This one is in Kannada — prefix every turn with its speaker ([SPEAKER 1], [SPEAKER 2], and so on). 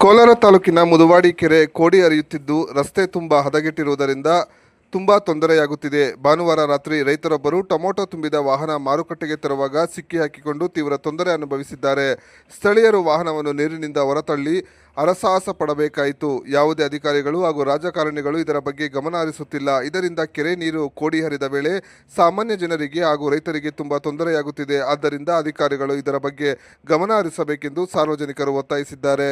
[SPEAKER 1] ಕೋಲಾರ ತಾಲೂಕಿನ ಮುದುವಾಡಿ ಕೆರೆ ಕೋಡಿ ಹರಿಯುತ್ತಿದ್ದು ರಸ್ತೆ ತುಂಬ ಹದಗೆಟ್ಟಿರುವುದರಿಂದ ತುಂಬ ತೊಂದರೆಯಾಗುತ್ತಿದೆ. ಭಾನುವಾರ ರಾತ್ರಿ ರೈತರೊಬ್ಬರು ಟೊಮೊಟೊ ತುಂಬಿದ ವಾಹನ ಮಾರುಕಟ್ಟೆಗೆ ತರುವಾಗ ಸಿಕ್ಕಿ ಹಾಕಿಕೊಂಡು ತೀವ್ರ ತೊಂದರೆ ಅನುಭವಿಸಿದ್ದಾರೆ. ಸ್ಥಳೀಯರು ವಾಹನವನ್ನು ನೀರಿನಿಂದ ಹೊರತಳ್ಳಿ ಅರಸಾಹಸ ಪಡಬೇಕಾಯಿತು. ಯಾವುದೇ ಅಧಿಕಾರಿಗಳು ಹಾಗೂ ರಾಜಕಾರಣಿಗಳು ಇದರ ಬಗ್ಗೆ ಗಮನ ಹರಿಸುತ್ತಿಲ್ಲ ಇದರಿಂದ ಕೆರೆ ನೀರು ಕೋಡಿ ಹರಿದ ವೇಳೆ ಸಾಮಾನ್ಯ ಜನರಿಗೆ ಹಾಗೂ ರೈತರಿಗೆ ತುಂಬ ತೊಂದರೆಯಾಗುತ್ತಿದೆ. ಆದ್ದರಿಂದ ಅಧಿಕಾರಿಗಳು ಇದರ ಬಗ್ಗೆ ಗಮನ ಹರಿಸಬೇಕೆಂದು ಸಾರ್ವಜನಿಕರು ಒತ್ತಾಯಿಸಿದ್ದಾರೆ.